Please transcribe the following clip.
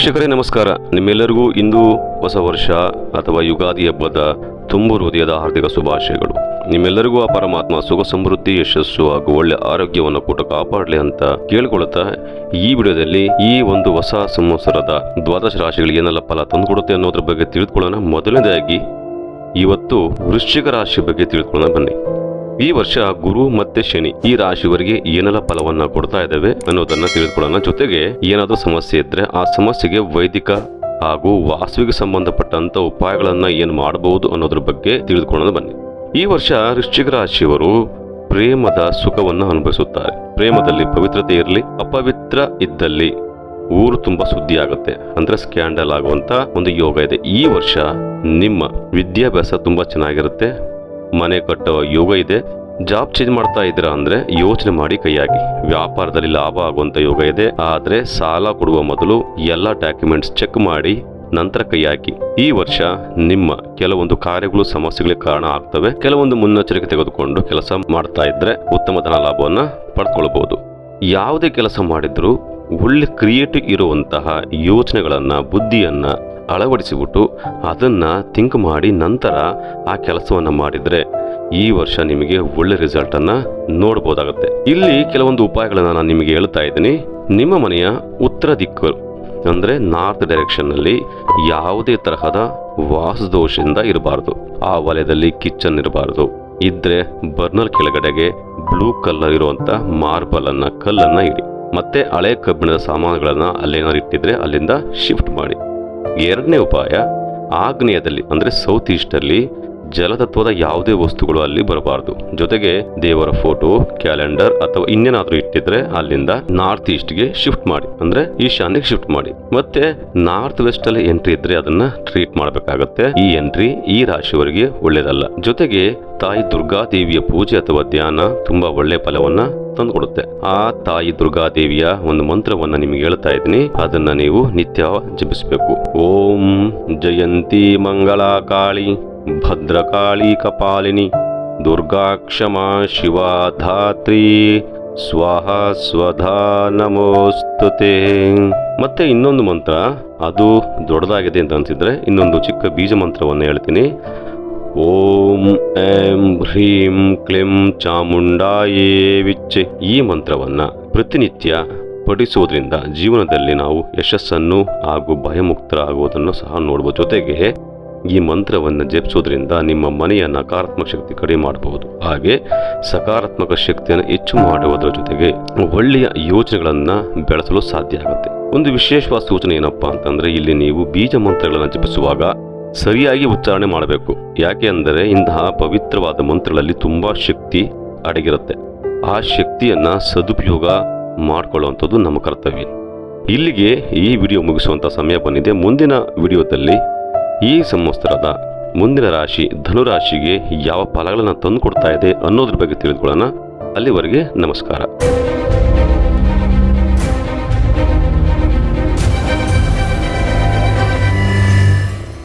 ವೀಕ್ಷಕರೇ, ನಮಸ್ಕಾರ. ನಿಮ್ಮೆಲ್ಲರಿಗೂ ಇಂದು ಹೊಸ ವರ್ಷ ಅಥವಾ ಯುಗಾದಿ ಹಬ್ಬದ ತುಂಬು ಹೃದಯದ ಹಾರ್ದಿಕ ಶುಭಾಶಯಗಳು. ನಿಮ್ಮೆಲ್ಲರಿಗೂ ಆ ಪರಮಾತ್ಮ ಸುಖ, ಸಮೃದ್ಧಿ, ಯಶಸ್ಸು ಹಾಗೂ ಒಳ್ಳೆ ಆರೋಗ್ಯವನ್ನು ಕೂಡ ಕಾಪಾಡಲಿ ಅಂತ ಕೇಳಿಕೊಳ್ಳುತ್ತಾ ಈ ವಿಡಿಯೋದಲ್ಲಿ ಈ ಒಂದು ಹೊಸ ಸಂವತ್ಸರದ ದ್ವಾದಶ ರಾಶಿಗಳಿಗೆ ಏನೆಲ್ಲ ಫಲ ತಂದುಕೊಡುತ್ತೆ ಅನ್ನೋದ್ರ ಬಗ್ಗೆ ತಿಳಿದುಕೊಳ್ಳೋಣ. ಮೊದಲನೇದಾಗಿ, ಇವತ್ತು ವೃಶ್ಚಿಕ ರಾಶಿ ಬಗ್ಗೆ ತಿಳಿದುಕೊಳ್ಳೋಣ ಬನ್ನಿ. ಈ ವರ್ಷ ಗುರು ಮತ್ತೆ ಶನಿ ಈ ರಾಶಿಯವರಿಗೆ ಏನೆಲ್ಲ ಫಲವನ್ನ ಕೊಡ್ತಾ ಇದ್ದಾವೆ ಅನ್ನೋದನ್ನ ತಿಳಿದುಕೊಳ್ಳೋಣ. ಜೊತೆಗೆ ಏನಾದರೂ ಸಮಸ್ಯೆ ಇದ್ರೆ ಆ ಸಮಸ್ಯೆಗೆ ವೈದಿಕ ಹಾಗೂ ವಾಸ್ತವಿಕ ಸಂಬಂಧಪಟ್ಟಂತ ಉಪಾಯಗಳನ್ನ ಏನು ಮಾಡಬಹುದು ಅನ್ನೋದ್ರ ಬಗ್ಗೆ ತಿಳಿದುಕೊಳ್ಳೋಣ ಬನ್ನಿ. ಈ ವರ್ಷ ವೃಶ್ಚಿಕ ರಾಶಿಯವರು ಪ್ರೇಮದ ಸುಖವನ್ನು ಅನುಭವಿಸುತ್ತಾರೆ. ಪ್ರೇಮದಲ್ಲಿ ಪವಿತ್ರತೆ ಇರಲಿ, ಅಪವಿತ್ರ ಇದ್ದಲ್ಲಿ ಊರು ತುಂಬಾ ಸುದ್ದಿ ಆಗುತ್ತೆ. ಅಂದ್ರೆ ಸ್ಕ್ಯಾಂಡಲ್ ಆಗುವಂತ ಒಂದು ಯೋಗ ಇದೆ. ಈ ವರ್ಷ ನಿಮ್ಮ ವಿದ್ಯಾಭ್ಯಾಸ ತುಂಬಾ ಚೆನ್ನಾಗಿರುತ್ತೆ. ಮನೆ ಕಟ್ಟುವ ಯೋಗ ಇದೆ. ಜಾಬ್ ಚೇಂಜ್ ಮಾಡ್ತಾ ಇದ್ದೀರಾ ಅಂದ್ರೆ ಯೋಚನೆ ಮಾಡಿ ಕೈಯಾಗಿ. ವ್ಯಾಪಾರದಲ್ಲಿ ಲಾಭ ಆಗುವಂಥ ಯೋಗ ಇದೆ. ಆದ್ರೆ ಸಾಲ ಕೊಡುವ ಮೊದಲು ಎಲ್ಲ ಡಾಕ್ಯುಮೆಂಟ್ಸ್ ಚೆಕ್ ಮಾಡಿ, ನಂತರ ಕೈ ಹಾಕಿ ಈ ವರ್ಷ ನಿಮ್ಮ ಕೆಲವೊಂದು ಕಾರ್ಯಗಳು ಸಮಸ್ಯೆಗಳಿಗೆ ಕಾರಣ ಆಗ್ತವೆ. ಕೆಲವೊಂದು ಮುನ್ನೆಚ್ಚರಿಕೆ ತೆಗೆದುಕೊಂಡು ಕೆಲಸ ಮಾಡ್ತಾ ಇದ್ರೆ ಉತ್ತಮ ಧನ ಲಾಭವನ್ನ ಪಡ್ಕೊಳ್ಬಹುದು ಯಾವುದೇ ಕೆಲಸ ಮಾಡಿದ್ರೂ ಒಳ್ಳೆ ಕ್ರಿಯೇಟಿವ್ ಇರುವಂತಹ ಯೋಚನೆಗಳನ್ನು, ಬುದ್ಧಿಯನ್ನ ಅಳವಡಿಸಿಬಿಟ್ಟು ಅದನ್ನು ಥಿಂಕ್ ಮಾಡಿ ನಂತರ ಆ ಕೆಲಸವನ್ನು ಮಾಡಿದರೆ ಈ ವರ್ಷ ನಿಮಗೆ ಒಳ್ಳೆ ರಿಸಲ್ಟನ್ನು ನೋಡ್ಬೋದಾಗುತ್ತೆ. ಇಲ್ಲಿ ಕೆಲವೊಂದು ಉಪಾಯಗಳನ್ನು ನಾನು ನಿಮಗೆ ಹೇಳ್ತಾ ಇದ್ದೀನಿ. ನಿಮ್ಮ ಮನೆಯ ಉತ್ತರ ದಿಕ್ಕು ಅಂದರೆ ನಾರ್ತ್ ಡೈರೆಕ್ಷನ್ನಲ್ಲಿ ಯಾವುದೇ ತರಹದ ವಾಸದೋಷದಿಂದ ಇರಬಾರ್ದು. ಆ ವಲಯದಲ್ಲಿ ಕಿಚನ್ ಇರಬಾರ್ದು. ಇದ್ರೆ ಬರ್ನರ್ ಕೆಳಗಡೆಗೆ ಬ್ಲೂ ಕಲರ್ ಇರುವಂತ ಮಾರ್ಬಲ್ ಅನ್ನ ಕಲ್ಲನ್ನ ಇಡಿ. ಮತ್ತೆ ಹಳೆ ಕಬ್ಬಿಣದ ಸಾಮಾನುಗಳನ್ನ ಅಲ್ಲೇನಾದ್ರು ಇಟ್ಟಿದ್ರೆ ಅಲ್ಲಿಂದ ಶಿಫ್ಟ್ ಮಾಡಿ. ಎರಡನೇ ಉಪಾಯ ಆಗ್ನೇಯದಲ್ಲಿ ಅಂದ್ರೆ ಸೌತ್ ಈಸ್ಟ್ ಅಲ್ಲಿ ಜಲತತ್ವದ ಯಾವುದೇ ವಸ್ತುಗಳು ಅಲ್ಲಿ ಬರಬಾರದು. ಜೊತೆಗೆ ದೇವರ ಫೋಟೋ ಕ್ಯಾಲೆಂಡರ್ ಅಥವಾ ಇನ್ನೇನಾದ್ರೂ ಇಟ್ಟಿದ್ರೆ ಅಲ್ಲಿಂದ ನಾರ್ತ್ ಈಸ್ಟ್ಗೆ ಶಿಫ್ಟ್ ಮಾಡಿ. ಅಂದ್ರೆ ಈಶಾನ್ಯಕ್ಕೆ ಶಿಫ್ಟ್ ಮಾಡಿ. ಮತ್ತೆ ನಾರ್ತ್ ವೆಸ್ಟ್ ಅಲ್ಲಿ ಎಂಟ್ರಿ ಇದ್ರೆ ಅದನ್ನ ಟ್ರೀಟ್ ಮಾಡಬೇಕಾಗತ್ತೆ. ಈ ಎಂಟ್ರಿ ಈ ರಾಶಿಯವರಿಗೆ ಒಳ್ಳೇದಲ್ಲ. ಜೊತೆಗೆ ತಾಯಿ ದುರ್ಗಾ ದೇವಿಯ ಪೂಜೆ ಅಥವಾ ಧ್ಯಾನ ತುಂಬಾ ಒಳ್ಳೆ ಫಲವನ್ನ ತಂದುಕೊಡುತ್ತೆ. ಆ ತಾಯಿ ದುರ್ಗಾ ದೇವಿಯ ಒಂದು ಮಂತ್ರವನ್ನ ನಿಮಗೆ ಹೇಳ್ತಾ ಇದ್ದೀನಿ. ಅದನ್ನ ನೀವು ನಿತ್ಯ ಜಪಿಸಬೇಕು. ಓಂ ಜಯಂತಿ ಮಂಗಳ ಕಾಳಿ ಭದ್ರಕಾಳಿ ಕಪಾಲಿನಿ ದುರ್ಗಾಕ್ಷಮಾ ಶಿವಧಾತ್ರಿ ಶಿವಾ ಧಾತ್ರಿ ಸ್ವಾಹ ಸ್ವಧಾ ನಮೋಸ್ತುತೆ. ಮತ್ತೆ ಇನ್ನೊಂದು ಮಂತ್ರ, ಅದು ದೊಡ್ಡದಾಗಿದೆ ಅಂತ ಅನ್ಸಿದ್ರೆ ಇನ್ನೊಂದು ಚಿಕ್ಕ ಬೀಜ ಮಂತ್ರವನ್ನು ಹೇಳ್ತೀನಿ. ಓಂ ಐಂ ಹ್ರೀಂ, ಕ್ಲಿಂ, ಚಾಮುಂಡಾಯೇ ವಿಚ್ಚೆ ಈ ಮಂತ್ರವನ್ನ ಪ್ರತಿನಿತ್ಯ ಪಠಿಸುವುದರಿಂದ ಜೀವನದಲ್ಲಿ ನಾವು ಯಶಸ್ಸನ್ನು ಹಾಗೂ ಭಯಮುಕ್ತರಾಗುವುದನ್ನು ಸಹ ನೋಡಬಹುದು ಜೊತೆಗೆ ಈ ಮಂತ್ರವನ್ನು ಜಪಿಸೋದ್ರಿಂದ ನಿಮ್ಮ ಮನೆಯ ನಕಾರಾತ್ಮಕ ಶಕ್ತಿ ಕಡಿಮೆ ಮಾಡಬಹುದು. ಹಾಗೆ ಸಕಾರಾತ್ಮಕ ಶಕ್ತಿಯನ್ನು ಹೆಚ್ಚು ಮಾಡುವುದರ ಜೊತೆಗೆ ಒಳ್ಳೆಯ ಯೋಚನೆಗಳನ್ನು ಬೆಳೆಸಲು ಸಾಧ್ಯ ಆಗುತ್ತೆ. ಒಂದು ವಿಶೇಷವಾದ ಸೂಚನೆ ಏನಪ್ಪಾ ಅಂತಂದ್ರೆ ಇಲ್ಲಿ ನೀವು ಬೀಜ ಮಂತ್ರಗಳನ್ನು ಜಪಿಸುವಾಗ ಸರಿಯಾಗಿ ಉಚ್ಚಾರಣೆ ಮಾಡಬೇಕು. ಯಾಕೆ ಅಂದರೆ ಇಂತಹ ಪವಿತ್ರವಾದ ಮಂತ್ರಗಳಲ್ಲಿ ತುಂಬಾ ಶಕ್ತಿ ಅಡಗಿರುತ್ತೆ. ಆ ಶಕ್ತಿಯನ್ನ ಸದುಪಯೋಗ ಮಾಡಿಕೊಳ್ಳುವಂಥದ್ದು ನಮ್ಮ ಕರ್ತವ್ಯ. ಇಲ್ಲಿಗೆ ಈ ವಿಡಿಯೋ ಮುಗಿಸುವಂತ ಸಮಯ ಬಂದಿದೆ. ಮುಂದಿನ ವಿಡಿಯೋದಲ್ಲಿ ಈ ಸಂವತ್ಸರದ ಮುಂದಿನ ರಾಶಿ ಧನುರಾಶಿಗೆ ಯಾವ ಫಲಗಳನ್ನು ತಂದು ಕೊಡ್ತಾ ಇದೆ ಅನ್ನೋದ್ರ ಬಗ್ಗೆ ತಿಳಿದುಕೊಳ್ಳೋಣ. ಅಲ್ಲಿವರೆಗೆ ನಮಸ್ಕಾರ.